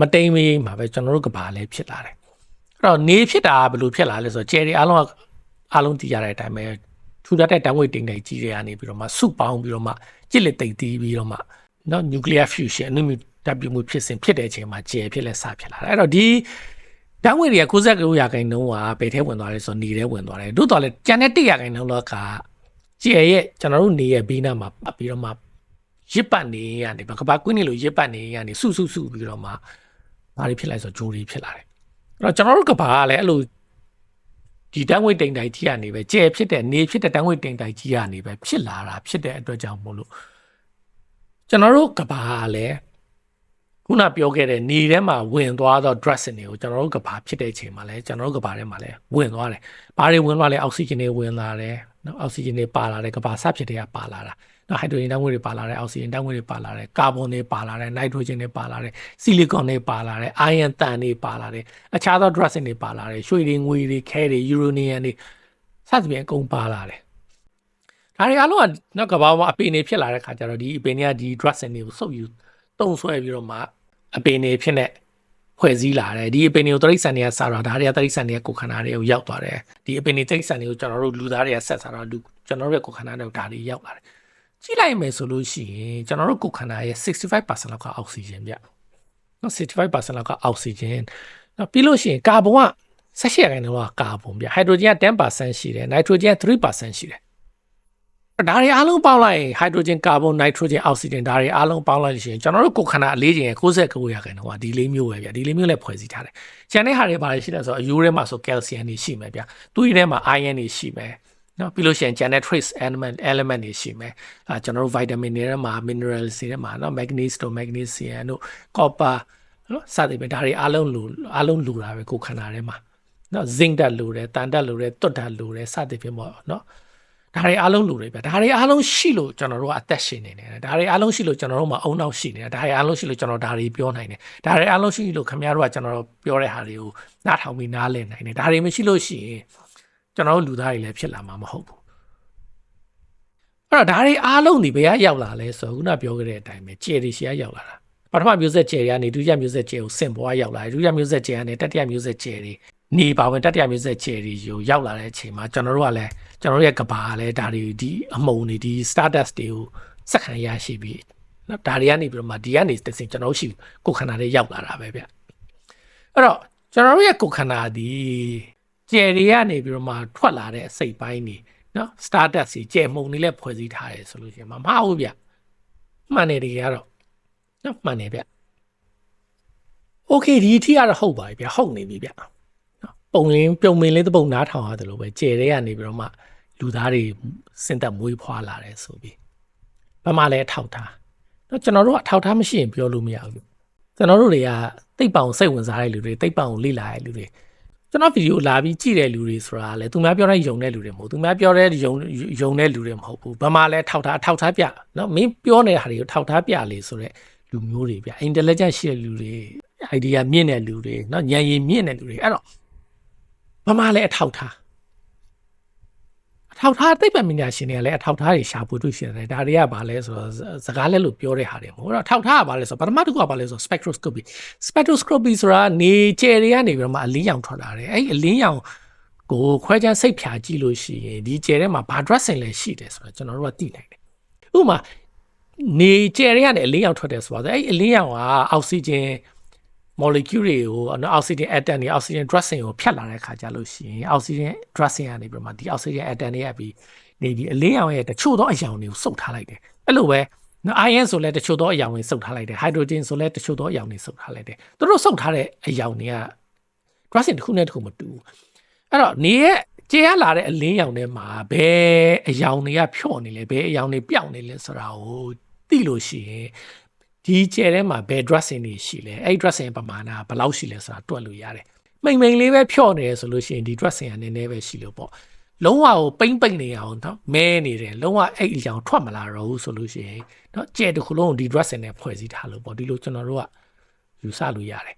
မတိမ်မေးမှာပဲကျွန်တော်တို့ကဘာလဲဖြစ်လာတယ်။အဲ့တော့နေဖြစ်တာဘယ်လိုဖြစ်လာလဲဆိုတော့ကျယ်ရီအားလုံးအားလုံးတည်ရတဲ့အတိုင်းပဲထူထပ်တဲ့တန်ဝိတ်တိမ်တိမ်ကြီးတွေကနေပြီးတော့မှစုပေါင်းပြီးတော့မှကြစ်လက်တိမ်တီးပြီးတော့မှနော် nuclear fusion အနုမြတပ်ပြုမှုဖြစ်စဉ်ဖြစ်တဲ့အချိန်မှာကျယ်ဖြစ်လဲစဖြစ်လာတယ်။အဲ့တော့ဒီတန်ဝိတ်တွေက69ရာခိုင်နှုန်းကဘယ်ထဲဝင်သွားလဲဆိုတော့နေထဲဝင်သွားတယ်။တို့တော့လေကျန်တဲ့1ရာခိုင်နှုန်းလောက်ကကြည်ရဲ့ကျွန်တော်တို့နေရဲ့ဘေးနားမှာပတ်ပြီးတော့မှ ရစ်ပတ်နေရနေကဘာကွင်းနေလို့ရစ်ပတ်နေရနေစုစုစုပြီးတော့မှဘာတွေဖြစ်လိုက်ဆိုဂျိုတွေဖြစ်လာတယ်အဲ့တော့ကျွန်တော်တို့ကဘာကလည်းအဲ့လိုဒီတန်းဝိတ်တိမ်တိုင်ကြီးကနေပဲကျဲဖြစ်တဲ့နေဖြစ်တဲ့တန်းဝိတ်တိမ်တိုင်ကြီးကနေပဲဖြစ်လာတာဖြစ်တဲ့အတွက်ကြောင့်မို့လို့ကျွန်တော်တို့ကဘာကလည်းခုနပြောခဲ့တဲ့နေထဲမှာဝင်သွားသော dressing တွေကိုကျွန်တော်တို့ကဘာဖြစ်တဲ့အချိန်မှာလဲကျွန်တော်တို့ကဘာထဲမှာလဲဝင်သွားတယ်။ဘာတွေဝင်သွားလဲအောက်ဆီဂျင်တွေဝင်လာတယ်နော်အောက်ဆီဂျင်တွေပါလာတယ်ကဘာစဖြစ်တွေကပါလာတာ နော်ဟိုက်ဒရိုဂျင်ဓာတ်ငွေ့တွေပါလာတယ်အောက်ဆီဂျင်ဓာတ်ငွေ့တွေပါလာတယ်ကာဗွန်တွေပါလာတယ်နိုက်ထရိုဂျင်တွေပါလာတယ်ဆီလီကွန်တွေပါလာတယ်အိုင်ယန်တန်တွေပါလာတယ်အခြားသော dressing တွေပါလာတယ်ရွှေတွေငွေတွေခဲတွေယူရိုနီယံတွေစသဖြင့်အကုန်ပါလာတယ်ဒါတွေအားလုံးကနော်ကဘာမှာအပင်တွေဖြစ်လာတဲ့ခါကျတော့ဒီအပင်တွေကဒီ dressing တွေကိုစုပ်ယူတုံဆွဲပြီးတော့မှအပင်တွေဖြစ်နေဖွဲ့စည်းလာတယ်ဒီအပင်တွေကိုတရိတ်ဆန်တွေကစားတော့ဒါတွေကတရိတ်ဆန်တွေကကိုယ်ခန္ဓာတွေကိုရောက်သွားတယ်ဒီအပင်တွေတရိတ်ဆန်တွေကိုကျွန်တော်တို့လူသားတွေကဆက်စားတော့လူကျွန်တော်တို့ရဲ့ကိုယ်ခန္ဓာတွေကိုဒါတွေရောက်လာတယ် ကြည့်လိုက်မယ်ဆိုလို့ရှိရင်ကျွန်တော်တို့ကိုယ်ခန္ဓာရဲ့65%လောက်ကအောက်ဆီဂျင်ဗျနော်65%လောက်ကအောက်ဆီဂျင်နော်ပြီးလို့ရှိရင်ကာဗွန်က18ရာခိုင်နှုန်းကကာဗွန်ဗျဟိုက်ဒရိုဂျင်က10%ရှိတယ်နိုက်ထရိုဂျင်က3%ရှိတယ်ဒါတွေအားလုံးပေါင်းလိုက်ရင်ဟိုက်ဒရိုဂျင်ကာဗွန်နိုက်ထရိုဂျင်အောက်ဆီဂျင်ဒါတွေအားလုံးပေါင်းလိုက်လို့ရှိရင်ကျွန်တော်တို့ကိုယ်ခန္ဓာအလေးချိန်ရဲ့69ရာခိုင်နှုန်းကဒီလေးမျိုးပဲဗျဒီလေးမျိုးလည်းဖွဲ့စည်းထားတယ်။ကျန်တဲ့ဟာတွေဘာတွေရှိလဲဆိုတော့အယိုးထဲမှာဆိုကယ်လ်ဆီယမ်တွေရှိမယ်ဗျ။သူ့ထဲမှာ iron တွေရှိမယ်။ နော်ပြီးလို့ရှိရင်ကျန်တဲ့ trace element element တွေရှိမယ်။အဲကျွန်တော်တို့ vitamin တွေထဲမှာ minerals တွေထဲမှာနော် manganese တို့ magnesium တို့ copper နော်စသဖြင့်ဒါတွေအားလုံးလူအားလုံးလူတာပဲကိုယ်ခန္ဓာထဲမှာနော် zinc ဓာတ်လူတယ်တန်ဓာတ်လူတယ်တွတ်ဓာတ်လူတယ်စသဖြင့်ပေါ့နော်ဒါတွေအားလုံးလူတွေပဲဒါတွေအားလုံးရှိလို့ကျွန်တော်တို့ကအသက်ရှင်နေတယ်ဒါတွေအားလုံးရှိလို့ကျွန်တော်တို့မှာအုံနောက်ရှိနေတယ်ဒါတွေအားလုံးရှိလို့ကျွန်တော်ဒါတွေပြောနိုင်တယ်ဒါတွေအားလုံးရှိလို့ခင်ဗျားတို့ကကျွန်တော်တို့ပြောတဲ့ဟာတွေကိုနားထောင်ပြီးနားလည်နိုင်တယ်ဒါတွေမရှိလို့ရှိရင် ကျွန်တော်တို့လူသားတွေလည်းဖြစ်လာမှာမဟုတ်ဘူးအဲ့တော့ဒါတွေအားလုံးဒီဘယ်ကရောက်လာလဲဆိုခုနပြောခဲ့တဲ့အတိုင်းပဲကျေရီရှီကရောက်လာတာပထမမျိုးဆက်ကျေရီကနေဒုတိယမျိုးဆက်ကျေကိုစင်ပေါ်ကရောက်လာတယ်ဒုတိယမျိုးဆက်ကျေကနေတတိယမျိုးဆက်ကျေတွေနေပါဝင်တတိယမျိုးဆက်ကျေတွေကိုရောက်လာတဲ့အချိန်မှာကျွန်တော်တို့ကလည်းကျွန်တော်တို့ရဲ့ကဘာကလည်းဒါတွေဒီအမုံတွေဒီ stardust တွေကိုစက္ကန့်ရရှိပြီးနော်ဒါတွေကနေပြီးတော့မှဒီကနေတစ်စင်ကျွန်တော်တို့ရှိကိုယ်ခန္ဓာတွေရောက်လာတာပဲဗျအဲ့တော့ကျွန်တော်တို့ရဲ့ကိုယ်ခန္ဓာဒီ ကျယ်တွေကနေပြီးတော့မှထွက်လာတဲ့အစိတ်ပိုင်းတွေနော် stardust ကြီးကျယ်မှုန်တွေလည်းဖွဲ့စည်းထားတယ်ဆိုလို့ရှိရင်မမှားဘူးဗျမှန်တယ်ဒီကတော့နော်မှန်တယ်ဗျ okay ဒီအထိကတော့ဟုတ်ပါပြီဗျဟုတ်နေပြီဗျနော်ပုံရင်းပြုံမင်းလေးတစ်ပုံနားထောင်ရတယ်လို့ပဲကျယ်တဲ့ကနေပြီးတော့မှလူသားတွေစင်သက်မွေးဖွားလာတယ်ဆိုပြီးဘာမှလည်းအထောက်ထားတော့ကျွန်တော်တို့ကအထောက်ထားမရှိရင်ပြောလို့မရဘူးကျွန်တော်တို့တွေကတိတ်ပောင်စိတ်ဝင်စားတဲ့လူတွေတိတ်ပောင်လေ့လာတဲ့လူတွေ ကျွန်တော်ဗီဒီယိုလာပြီးကြည့်တဲ့လူတွေဆိုတာလေသူများပြောတဲ့ယုံတဲ့လူတွေမဟုတ်သူများပြောတဲ့ယုံယုံတဲ့လူတွေမဟုတ်ဘူးဘာမှလည်းထောက်ထားထောက်ထားပြနော်မင်းပြောနေတဲ့ဟာတွေကိုထောက်ထားပြလေဆိုတော့လူမျိုးတွေဗျ intelligent ရှိတဲ့လူတွေ idea မြင့်တဲ့လူတွေနော်ဉာဏ်ရည်မြင့်တဲ့လူတွေအဲ့တော့ဘာမှလည်းအထောက်ထားအ ထောက်ထားသိပ္ပံပညာရှင်တွေကလည်းအထောက်ထားတွေရှာဖွေတွေ့ရှိတယ်ဒါတွေကဘာလဲဆိုတော့စကားလဲလို့ပြောတဲ့ဟာတွေမဟုတ်တော့အထောက်ထားကဘာလဲဆိုတော့ပထမတစ်ခုကဘာလဲဆိုတော့ spectroscopy spectroscopy ဆိုတာနေကျယ်တွေကနေပြီးတော့မှအလင်းရောင်ထွက်လာတယ်အဲ့ဒီအလင်းရောင်ကိုခွဲခြမ်းစိတ်ဖြာကြည့်လို့ရှိရင်ဒီကျယ်ထဲမှာဘာ dressing လဲရှိတယ်ဆိုတော့ကျွန်တော်တို့ကသိနိုင်တယ်ဥပမာနေကျယ်တွေကနေအလင်းရောင်ထွက်တယ်ဆိုတော့အဲ့ဒီအလင်းရောင်ကအောက်ဆီဂျင် molecule တွေကိုနော် oxygen atom တွေ oxygen dressing ကိုဖြတ်လာတဲ့ခါကြလို့ရှိရင် oxygen dressing ကနေပြီးတော့မှဒီ oxygen atom တွေရပြီးနေပြီးအလင်းရောင်ရဲ့တချို့သောအရာတွေကိုစုပ်ထားလိုက်တယ်အဲ့လိုပဲနော် iron ဆိုလဲတချို့သောအရာတွေစုပ်ထားလိုက်တယ် hydrogen ဆိုလဲတချို့သောအရာတွေစုပ်ထားလိုက်တယ်သူတို့စုပ်ထားတဲ့အရာတွေက dressing တစ်ခုနဲ့တစ်ခုမတူဘူးအဲ့တော့နေရဲ့ကျေရလာတဲ့အလင်းရောင်ထဲမှာဘယ်အယောင်တွေကဖြော့နေလဲဘယ်အယောင်တွေပြောင်းနေလဲဆိုတာကိုသိလို့ရှိရင် ဒီကျဲထဲမှာဘယ် dressing တွေရှိလဲအဲ့ dressing ပမာဏဘယ်လောက်ရှိလဲဆိုတာတွက်လို့ရတယ်မိန်မိန်လေးပဲဖြော့နေရဆိုလို့ရှိရင်ဒီ dressing ကနည်းနည်းပဲရှိလို့ပေါ့လုံးဝကိုပိမ့်ပိမ့်နေအောင်နော်မဲနေတယ်လုံးဝအဲ့အကြောင်ထွက်မလာတော့ဘူးဆိုလို့ရှိရင်နော်ကျဲတစ်ခုလုံးကိုဒီ dressing နဲ့ဖွဲ့စည်းထားလို့ပေါ့ဒီလိုကျွန်တော်တို့ကယူဆလို့ရတယ်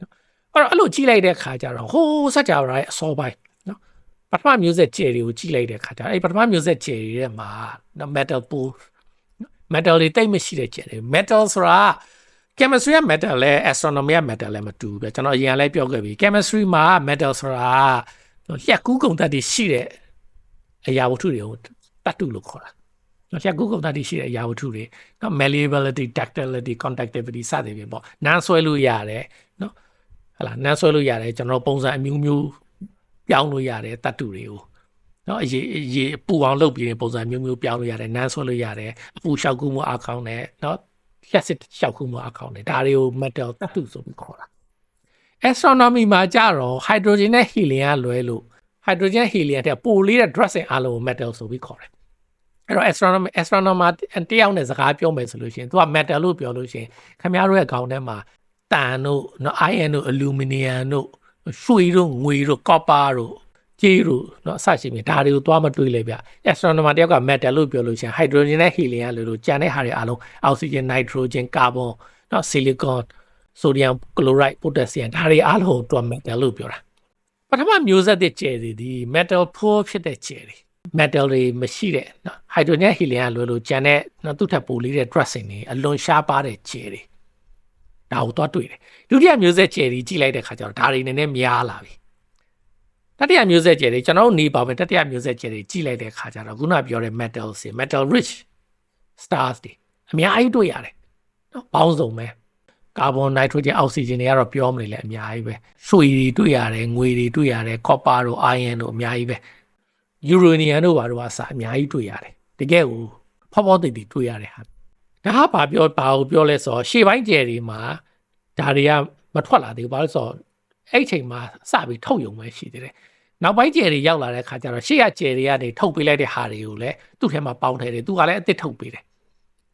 နော်အဲ့တော့အဲ့လိုကြည့်လိုက်တဲ့ခါကျတော့ဟိုးစัจ java ရဲ့အစောပိုင်းနော်ပထမမျိုးဆက်ကျဲတွေကိုကြည့်လိုက်တဲ့ခါကျတော့အဲ့ပထမမျိုးဆက်ကျဲတွေထဲမှာနော် metal pool metal တွေတိတ်မရှိတဲ့ကျက်တွေ metal ဆိုတာ chemistry က metal လဲ astronomy က metal လဲမတူဘူးပဲကျွန်တော်အရင်ကလည်းပြောခဲ့ပြီ chemistry မှာ metal ဆိုတာလျှက်ကူးကုန်တတ်တွေရှိတဲ့အရာဝတ္ထုတွေကိုတတ်တုလို့ခေါ်တာနော်လျှက်ကူးကုန်တတ်တွေရှိတဲ့အရာဝတ္ထုတွေနော် malleability ductility conductivity စသည်ဖြင့်ပေါ့နန်းဆွဲလို့ရတယ်နော်ဟလာနန်းဆွဲလို့ရတယ်ကျွန်တော်ပုံစံအမျိုးမျိုးပြောင်းလို့ရတယ်တတ်တုတွေကို နော်အရေးအရေးပူအောင်လုပ်ပြီးရင်ပုံစံမျိုးမျိုးပြောင်းလို့ရတယ်နန်းဆွဲလို့ရတယ်အပူလျှောက်ကူးမှုအကောင်းနဲ့နော်လျှက်စစ်လျှောက်ကူးမှုအကောင်းနဲ့ဒါတွေကို metal တတ်တုဆိုပြီးခေါ်တာ astronomy မှာကြတော့ hydrogen နဲ့ helium ကလွဲလို့ hydrogen helium တဲ့ပိုလေးတဲ့ dressing အလုံးကို metal ဆိုပြီးခေါ်တယ်အဲ့တော့ astronomer astronomer တယောက်နဲ့စကားပြောမယ်ဆိုလို့ရှိရင်သူက metal လို့ပြောလို့ရှိရင်ခင်ဗျားတို့ရဲ့ခေါင်းထဲမှာတန်တို့နော် iron တို့ aluminum တို့ရွှေတို့ငွေတို့ copper တို့ ကြေးတို့နော်အစရှိမြင်ဒါတွေကိုသွားမတွေးလေဗျ astronomer တယောက်က metal လို့ပြောလို့ရှိရင် hydrogen နဲ့ helium လို့လို့ကြံတဲ့ဟာတွေအားလုံး oxygen nitrogen carbon နော် silicon sodium chloride potassium ဒါတွေအားလုံးကိုသူက metal လို့ပြောတာပထမမျိုးဆက်တဲ့ကျယ်တွေဒီ metal poor ဖြစ်တဲ့ကျယ်တွေ metal တွေမရှိတဲ့နော် hydrogen helium လွယ်လို့ကျန်တဲ့နော်သူ့ထပ်ပိုလေးတဲ့ dressing တွေအလွန်ရှားပါတဲ့ကျယ်တွေဒါကိုသွားတွေ့တယ်ဒုတိယမျိုးဆက်ကျယ်တွေကြည့်လိုက်တဲ့ခါကျတော့ဒါတွေနည်းနည်းများလာပြီ တတိယမျိုးဆက်ကျယ်တွေကျွန်တော်တို့နေပါမယ်တတိယမျိုးဆက်ကျယ်တွေကြည့်လိုက်တဲ့ခါကျတော့ခုနပြောတဲ့ metal တွေ metal rich stars တွေအများကြီးတွေ့ရတယ်နော်ပေါင်းစုံပဲကာဗွန်နိုက်ထရိုဂျင်အောက်ဆီဂျင်တွေကတော့ပြောမနေလဲအများကြီးပဲရွှေတွေတွေ့ရတယ်ငွေတွေတွေ့ရတယ်ကော့ပါတို့အိုင်ယန်တို့အများကြီးပဲယူရိုနီယံတို့ဘာတို့ကအစအများကြီးတွေ့ရတယ်တကယ်ကိုဖောဖောတိတ်တိတွေ့ရတဲ့ဟာဒါကဘာပြောဘာကိုပြောလဲဆိုတော့ရှေ့ပိုင်းကျယ်တွေမှာဒါတွေကမထွက်လာသေးဘူးဘာလို့ဆိုတော့ အဲ့ဒီချိန်မှာစပြီးထုတ်ယုံပဲရှိသေးတယ်နောက်ပိုင်းကျယ်တွေရောက်လာတဲ့ခါကျတော့ရှေ့ကကျယ်တွေကနေထုတ်ပေးလိုက်တဲ့ဟာတွေကိုလည်းသူ့ထဲမှာပေါင်းထည့်တယ်သူကလည်းအစ်စ်ထုတ်ပေးတယ်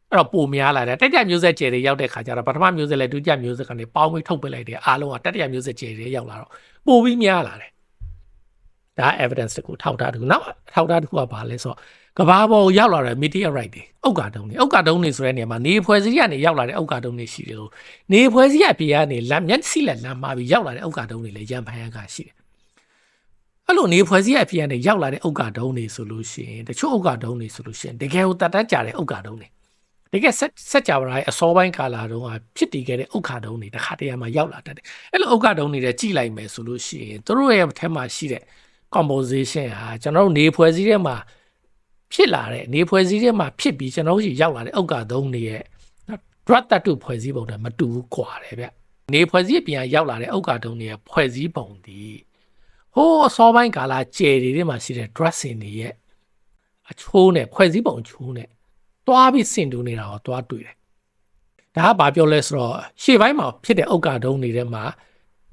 အဲ့တော့ပုံများလာတယ်တတိယမျိုးဆက်ကျယ်တွေရောက်တဲ့ခါကျတော့ပထမမျိုးဆက်လည်းဒုတိယမျိုးဆက်ကနေပေါင်းပြီးထုတ်ပေးလိုက်တယ်အားလုံးကတတိယမျိုးဆက်ကျယ်တွေရောက်လာတော့ပိုပြီးများလာတယ်ဒါ evidence တကူထောက်ထားတကူနောက်ထောက်ထားတကူကဘာလဲဆိုတော့ ကဘာပေါ်ကိုရောက်လာတဲ့ meteorite တွေဥက္ကာတုံးတွေဥက္ကာတုံးတွေဆိုတဲ့နေရာမှာနေဖွဲ့စည်းကနေရောက်လာတဲ့ဥက္ကာတုံးတွေရှိတယ်လို့နေဖွဲ့စည်းအပြေကနေလမ်းမျက်စိလက်လမ်းမှာပြီးရောက်လာတဲ့ဥက္ကာတုံးတွေလည်းရံဖန်ရကရှိတယ်အဲ့လိုနေဖွဲ့စည်းအပြေကနေရောက်လာတဲ့ဥက္ကာတုံးတွေဆိုလို့ရှိရင်တချို့ဥက္ကာတုံးတွေဆိုလို့ရှိရင်တကယ်ကိုတတ်တတ်ကြတဲ့ဥက္ကာတုံးတွေတကယ်ဆက်ဆက်ကြပါရဲ့အစောပိုင်းကာလာတုန်းကဖြစ်တည်ခဲ့တဲ့ဥက္ခာတုံးတွေတစ်ခါတည်းမှာရောက်လာတတ်တယ်အဲ့လိုဥက္ခာတုံးတွေလည်းကြည့်လိုက်မယ်ဆိုလို့ရှိရင်တို့ရဲ့အထက်မှာရှိတဲ့ composition ဟာကျွန်တော်တို့နေဖွဲ့စည်းထဲမှာ ဖြစ်လာတဲ့နေဖွဲ့စည်းထဲမှာဖြစ်ပြီးကျွန်တော်တို့ရှိရောက်လာတဲ့ဥက္ကာတုံးတွေရဲ့ drug တတုဖွဲ့စည်းပုံနဲ့မတူဘူးကွာတယ်ဗျနေဖွဲ့စည်းပြန်ရောက်လာတဲ့ဥက္ကာတုံးတွေရဲ့ဖွဲ့စည်းပုံဒီဟိုးအစောပိုင်းကာလာကျယ်တွေထဲမှာရှိတဲ့ dressing တွေရဲ့အချိုးနဲ့ဖွဲ့စည်းပုံအချိုးနဲ့တွားပြီးစင်တူနေတာကိုတွားတွေ့တယ်ဒါကဘာပြောလဲဆိုတော့ရှေ့ပိုင်းမှာဖြစ်တဲ့ဥက္ကာတုံးတွေထဲ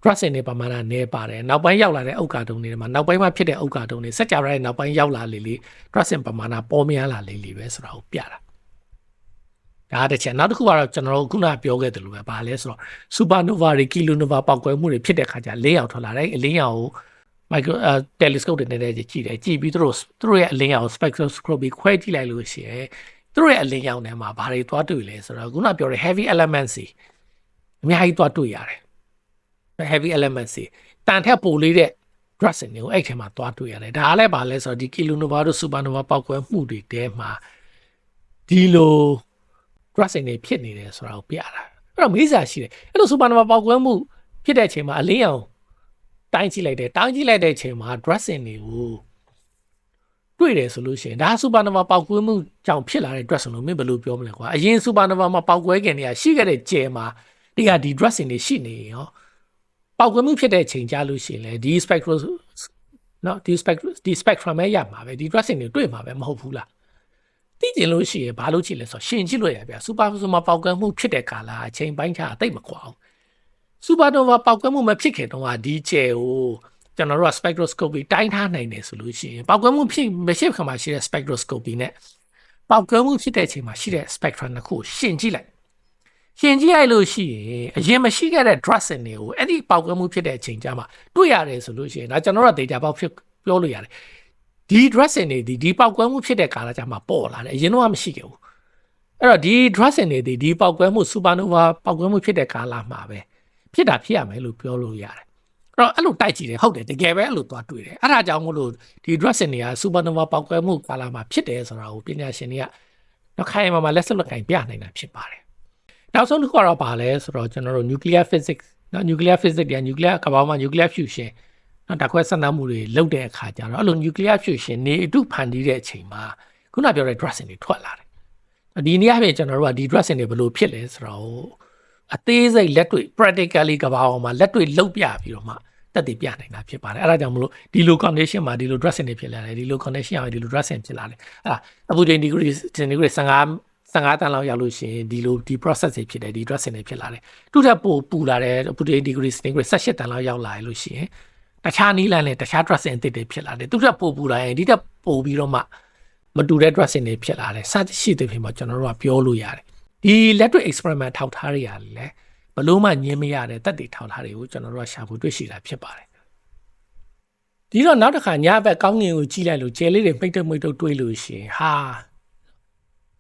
မှာ dressing တွေပမာဏနည်းပါတယ်နောက်ပိုင်းရောက်လာတဲ့ဥက္ကာတုံးတွေမှာနောက်ပိုင်းမှာဖြစ်တဲ့ဥက္ကာတုံးတွေစက်ကြရတဲ့နောက်ပိုင်းရောက်လာလေလေ dressing ပမာဏပေါ်များလာလေလေပဲဆိုတာကိုပြတာဒါတစ်ချက်နောက်တစ်ခုကတော့ကျွန်တော်တို့ခုနပြောခဲ့တယ်လို့ပဲဗာလဲဆိုတော့ supernova တွေ kilonova ပောက်ကွဲမှုတွေဖြစ်တဲ့ခါကျလင်းရောင်ထွက်လာတယ်အလင်းရောင်ကို micro telescope တွေနဲ့ကြည့်တယ်ကြည့်ပြီးသူတို့သူတို့ရဲ့အလင်းရောင် spectroscopy ခွဲကြည့်လိုက်လို့ရှိရင်သူတို့ရဲ့အလင်းရောင်ထဲမှာဘာတွေသွားတွေ့လဲဆိုတော့ခုနပြောတဲ့ heavy elements တွေအများကြီးသွားတွေ့ရတယ် heavy elements တွေတန်ထက်ပိုလေးတဲ့ dressing တွေကိုအဲ့ထဲမှာသွားတွေ့ရတယ်ဒါလည်းဘာလဲဆိုတော့ဒီ kilonova တို့ supernova ပောက်ကွဲမှုတွေတဲမှာဒီလို dressing တွေဖြစ်နေတယ်ဆိုတာကိုပြတာအဲ့တော့မေးစာရှိတယ်အဲ့လို supernova ပောက်ကွဲမှုဖြစ်တဲ့အချိန်မှာအလင်းရောင်တိုင်းကြည့်လိုက်တယ်တိုင်းကြည့်လိုက်တဲ့အချိန်မှာ dressing တွေကိုတွေ့တယ်ဆိုလို့ရှိရင်ဒါ supernova ပောက်ကွဲမှုကြောင့်ဖြစ်လာတဲ့ dressing လို့မင်းဘယ်လိုပြောမလဲကွာအရင် supernova မှာပောက်ကွဲခင်တည်းကရှိခဲ့တဲ့ကျဲမှာဒီကဒီ dressing တွေရှိနေရော ပောက်ကွဲမှုဖြစ်တဲ့အချိန်ကြာလို့ရှိရင်လေဒီ spectral နော်ဒီ spectrum ဒီ spectrum ပဲရမှာပဲဒီ dressing တွေတွေ့မှာပဲမဟုတ်ဘူးလားသိကျင်လို့ရှိရင်ဘာလို့ကြည့်လဲဆိုတော့ရှင်ကြည့်လို့ရပြ supernova ပောက်ကွဲမှုဖြစ်တဲ့ကာလအချိန်ပိုင်းခြားအသိမကွာဘူး supernova ပောက်ကွဲမှုမဖြစ်ခင်တုန်းကဒီကျဲကိုကျွန်တော်တို့က spectroscopy တိုင်းထားနိုင်တယ်ဆိုလို့ရှိရင်ပောက်ကွဲမှုဖြစ်မရှိခါမှာရှိတဲ့ spectroscopy နဲ့ပောက်ကွဲမှုဖြစ်တဲ့အချိန်မှာရှိတဲ့ spectrum တစ်ခုကိုရှင်ကြည့်လိုက် ရှင်ကြည့်လိုက်လို့ရှိရင်အရင်မရှိခဲ့တဲ့ dressing တွေကိုအဲ့ဒီပောက်ကွဲမှုဖြစ်တဲ့အချိန်ကျမှတွေ့ရတယ်ဆိုလို့ရှိရင်ဒါကျွန်တော်တို့ data ပေါက်ဖြစ်ပြောလို့ရတယ်ဒီ dressing တွေဒီဒီပောက်ကွဲမှုဖြစ်တဲ့ကာလကျမှပေါ်လာတယ်အရင်တော့မရှိခဲ့ဘူးအဲ့တော့ဒီ dressing တွေဒီဒီပောက်ကွဲမှု supernova ပောက်ကွဲမှုဖြစ်တဲ့ကာလမှာပဲဖြစ်တာဖြစ်ရမယ်လို့ပြောလို့ရတယ်တော့အဲ့လိုတိုက်ကြည့်တယ်ဟုတ်တယ်တကယ်ပဲအဲ့လိုသွားတွေ့တယ်အဲ့ဒါကြောင့်မို့လို့ဒီ dressing တွေက supernova ပောက်ကွဲမှုကာလမှာဖြစ်တယ်ဆိုတာကိုပညာရှင်တွေကတော့ခိုင်မာမာလက်စလက်ကင်ပြနိုင်တာဖြစ်ပါတယ် နောက်ဆုံးတစ်ခုကတော့ပါလဲဆိုတော့ကျွန်တော်တို့ nuclear physics နော် nuclear physics တွေက nuclear ကမ္ဘာမှာ nuclear fusion နော်တခွဲဆက်နပ်မှုတွေလုပ်တဲ့အခါကျတော့အဲ့လို nuclear fusion နေအတုဖန်တီးတဲ့အချိန်မှာခုနပြောတဲ့ dressing တွေထွက်လာတယ်ဒီနေ့အပြင်ကျွန်တော်တို့ကဒီ dressing တွေဘယ်လိုဖြစ်လဲဆိုတော့အသေးစိတ်လက်တွေ့ practically ကဘာအောင်မှာလက်တွေ့လုပ်ပြပြီးတော့မှတက်တည်ပြနိုင်တာဖြစ်ပါတယ်အဲ့ဒါကြောင့်မလို့ဒီလို condition မှာဒီလို dressing တွေဖြစ်လာတယ်ဒီလို condition အောင်ဒီလို dressing ဖြစ်လာတယ်အဲ့ဒါအပူချိန် degree degree 15 15တန်းလောက်ရောက်လို့ရှိရင်ဒီလိုဒီ process တွေဖြစ်တယ်ဒီ dressing တွေဖြစ်လာတယ်တူထပ်ပိုပူလာတယ်အပူချိန် degree degree 18တန်းလောက်ရောက်လာရလို့ရှိရင်တခြားနီးလန်းနဲ့တခြား dressing အသစ်တွေဖြစ်လာတယ်တူထပ်ပိုပူလာရင်ဒီထပ်ပိုပြီးတော့မှမတူတဲ့ dressing တွေဖြစ်လာတယ်စသရှိတဲ့ဖြစ်မှာကျွန်တော်တို့ကပြောလို့ရတယ်ဒီ လက်တွေ့ experiment ထောက်ထားတွေရတယ်လေဘလို့မှညင်းမရတဲ့တက်တည်ထောက်ထားတွေကိုကျွန်တော်တို့ကရှာဖွေတွေ့ရှိတာဖြစ်ပါတယ်ဒီတော့နောက်တစ်ခါညဘက်ကောင်းငင်ကိုကြည့်လိုက်လို့ကျယ်လေးတွေမိတ်တုပ်မိတ်တုပ်တွေးလို့ရှိရင်ဟာ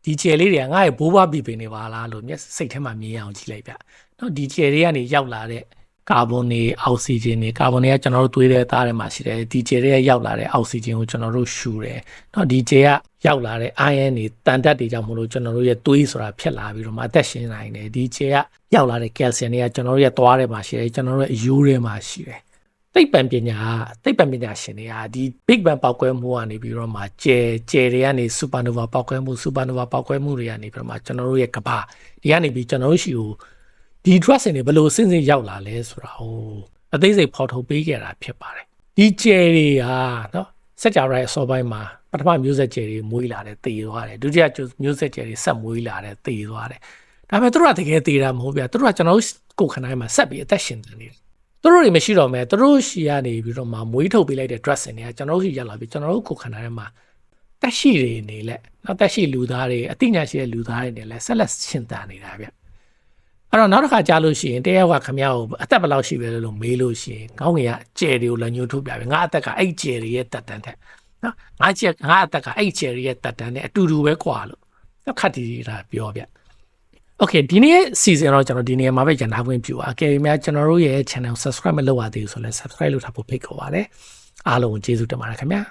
ဒီကျယ်လေးတွေကငါ့ရဲ့ဘိုးဘွားပြပင်နေပါလားလို့မျက်စိတ်ထဲမှာမြင်ရအောင်ကြည့်လိုက်ဗျ။နော်ဒီကျယ်တွေကနေရောက်လာတဲ့ကာဗွန်တွေအောက်ဆီဂျင်တွေကာဗွန်တွေကကျွန်တော်တို့သွေးထဲသားထဲမှာရှိတယ်ဒီကျယ်တွေကရောက်လာတဲ့အောက်ဆီဂျင်ကိုကျွန်တော်တို့ရှူတယ်။နော်ဒီကျယ်ကရောက်လာတဲ့ iron တွေတန်တက်တွေကြောင့်မလို့ကျွန်တော်တို့ရဲ့သွေးဆိုတာဖြစ်လာပြီးတော့မှအသက်ရှင်နိုင်တယ်ဒီကျယ်ကရောက်လာတဲ့ calcium တွေကကျွန်တော်တို့ရဲ့သွားထဲမှာရှိတယ်ကျွန်တော်တို့ရဲ့အယိုးထဲမှာရှိတယ်။ သိပ္ပံပညာသိပ္ပံပညာရှင်တွေကဒီ Big Bang ပောက်ကွဲမှုကနေပြီးတော့မှကျယ်ကျယ်တွေကနေ Supernova ပောက်ကွဲမှု Supernova ပောက်ကွဲမှုတွေကနေပြီးတော့မှကျွန်တော်တို့ရဲ့ကမ္ဘာဒီကနေပြီးကျွန်တော်တို့ရှိကိုဒီ drug တွေဘယ်လိုအစင်းစင်းရောက်လာလဲဆိုတာဟိုအသေးစိတ်ဖော်ထုတ်ပေးခဲ့တာဖြစ်ပါတယ်ဒီကျယ်တွေဟာနော်စက်ကြရဲအစောပိုင်းမှာပထမမျိုးဆက်ကျယ်တွေမွေးလာတယ်တည်သွားတယ်ဒုတိယမျိုးဆက်ကျယ်တွေဆက်မွေးလာတယ်တည်သွားတယ်ဒါပေမဲ့သူတို့ကတကယ်တည်တာမဟုတ်ဗျာသူတို့ကကျွန်တော်တို့ကိုယ်ခန္ဓာထဲမှာဆက်ပြီးအသက်ရှင်နေတယ် သူတို့တွေမရှိတော့မဲသူတို့ရှီကနေပြီးတော့မှမွေးထုတ်ပေးလိုက်တဲ့ dress တွေကကျွန်တော်တို့ရှီရောက်လာပြီးကျွန်တော်တို့ကိုယ်ခန္ဓာထဲမှာတက်ရှိတွေနေလက်နောက်တက်ရှိလူသားတွေအသိဉာဏ်ရှိတဲ့လူသားတွေနေလက်ဆက်လက်ရှင်းတန်နေတာဗျအဲ့တော့နောက်တစ်ခါကြားလို့ရှိရင်တယောက်ကခမရကိုအသက်ဘယ်လောက်ရှိပဲလို့မေးလို့ရှိရင်ကောင်းငင်ကကြယ်တွေကိုလည်းညှို့ထုတ်ပြပြီငါအသက်ကအဲ့ကြယ်တွေရဲ့တက်တန်းတဲ့နော်ငါကြယ်ငါအသက်ကအဲ့ကြယ်တွေရဲ့တက်တန်းနဲ့အတူတူပဲကွာလို့နောက်ခတ်တီးတာပြောဗျ Okay ဒီနေ့ season တော့ကျွန်တော်ဒီနေ့မှာပဲရန်နာခွင့်ပြုပါအကယ်၍များကျွန်တော်တို့ရဲ့ channel subscribe မလုပ်ရသေးဘူးဆိုလည်း subscribe လုပ်ထားဖို့ဖိတ်ခေါ်ပါရစေအားလုံးကိုကျေးဇူးတင်ပါတယ်ခင်ဗျာ